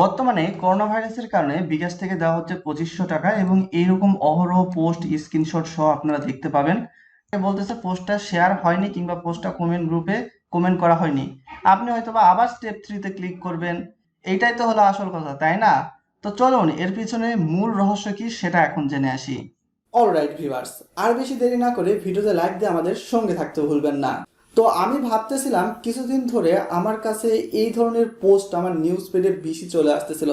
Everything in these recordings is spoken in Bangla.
বর্তমানে করোনা ভাইরাসের কারণে বিকাশ থেকে দেওয়া হচ্ছে পঁচিশশো টাকা এবং এইরকম অহরহ পোস্ট, স্ক্রিনশট সহ আপনারা দেখতে পাবেন। বলতেছে, পোস্টটা শেয়ার হয়নি কিংবা পোস্টটা কমেন্ট গ্রুপে কমেন্ট করা হয়নি। আপনি হয়তোবা আবার স্টেপ থ্রিতে ক্লিক করবেন। এইটাই তো হলো আসল কথা, তাই না? তো চলুন, এর পিছনে মূল রহস্য কি সেটা এখন জেনে আসি। অলরাইট ভিউয়ার্স আর বেশি দেরি না করে ভিডিওতে লাইক দিয়ে আমাদের সঙ্গে থাকতে ভুলবেন না। তো আমি ভাবতেছিলাম কিছুদিন ধরে আমার কাছে এই ধরনের পোস্ট আমার নিউজ পেডে বেশি চলে আসতেছিল।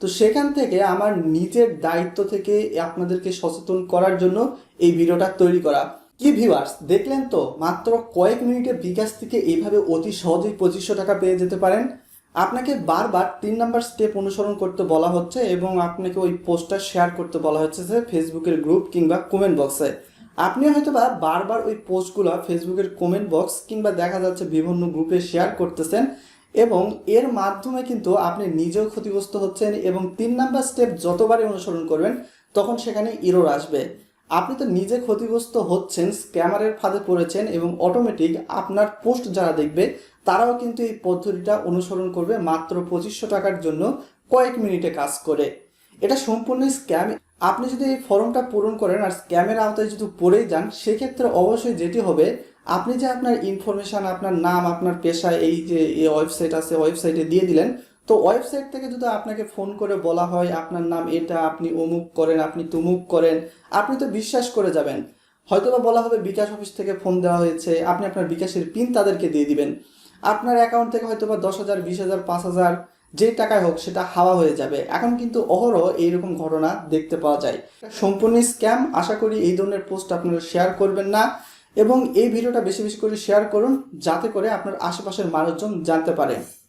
তো সেখান থেকে আমার নিজের দায়িত্ব থেকে আপনাদেরকে সচেতন করার জন্য এই ভিডিওটা তৈরি করা। কি ভিউয়ার্স দেখলেন তো, মাত্র কয়েক মিনিটে বিকাশ থেকে এইভাবে অতি সহজেই পঁচিশশো টাকা পেয়ে যেতে পারেন। আপনাকে বারবার তিন নাম্বার স্টেপ অনুসরণ করতে বলা হচ্ছে এবং আপনাকে ওই পোস্টটা শেয়ার করতে বলা হচ্ছে যে ফেসবুকের গ্রুপ কিংবা কমেন্ট বক্সে আপনি হয়তো বা বারবার ওই পোস্টগুলো ফেসবুকের কমেন্ট বক্স কিংবা দেখা যাচ্ছে বিভিন্ন গ্রুপে শেয়ার করতেছেন এবং এর মাধ্যমে কিন্তু আপনি নিজেও ক্ষতিগ্রস্ত হচ্ছেন এবং তিন নাম্বার স্টেপ যতবারই অনুসরণ করবেন, তখন সেখানে ইরোর আসবে। আপনি তো নিজে ক্ষতিগ্রস্ত হচ্ছেন স্ক্যামারের ফাঁদে পড়েছেন এবং অটোমেটিক আপনার পোস্ট যারা দেখবে, তারাও কিন্তু এই পদ্ধতিটা অনুসরণ করবে মাত্র পঁচিশশো টাকার জন্য কয়েক মিনিটে কাজ করে। এটা সম্পূর্ণ স্ক্যাম আপনি যদি এই ফর্মটা পূরণ করেন আর স্ক্যামের আওতায় যদি পড়েই যান, সেক্ষেত্রে অবশ্যই যেটি হবে, আপনি যে আপনার ইনফরমেশন আপনার নাম, আপনার পেশা, এই যে এই ওয়েবসাইট আছে ওয়েবসাইটে দিয়ে দিলেন, তো ওয়েবসাইট থেকে যদি আপনাকে ফোন করে বলা হয়, আপনার নাম এটা, আপনি অমুক করেন, আপনি তুমুক করেন, আপনি তো বিশ্বাস করে যাবেন। হয়তোবা বলা হবে বিকাশ অফিস থেকে ফোন দেওয়া হয়েছে, আপনি আপনার বিকাশের পিন তাদেরকে দিয়ে দিবেন। আপনার অ্যাকাউন্ট থেকে হয়তোবা দশ হাজার, বিশ হাজার, পাঁচ হাজার যে টাকায় হোক সেটা হাওয়া হয়ে যাবে। এখন কিন্তু অহরহ এইরকম ঘটনা দেখতে পাওয়া যায়। সম্পূর্ণ স্ক্যাম। আশা করি এই ধরনের পোস্ট আপনারা শেয়ার করবেন না। এবং এই ভিডিওটা বেশি বেশি করে শেয়ার করুন, যাতে করে আপনার আশেপাশের মানুষজন জানতে পারে।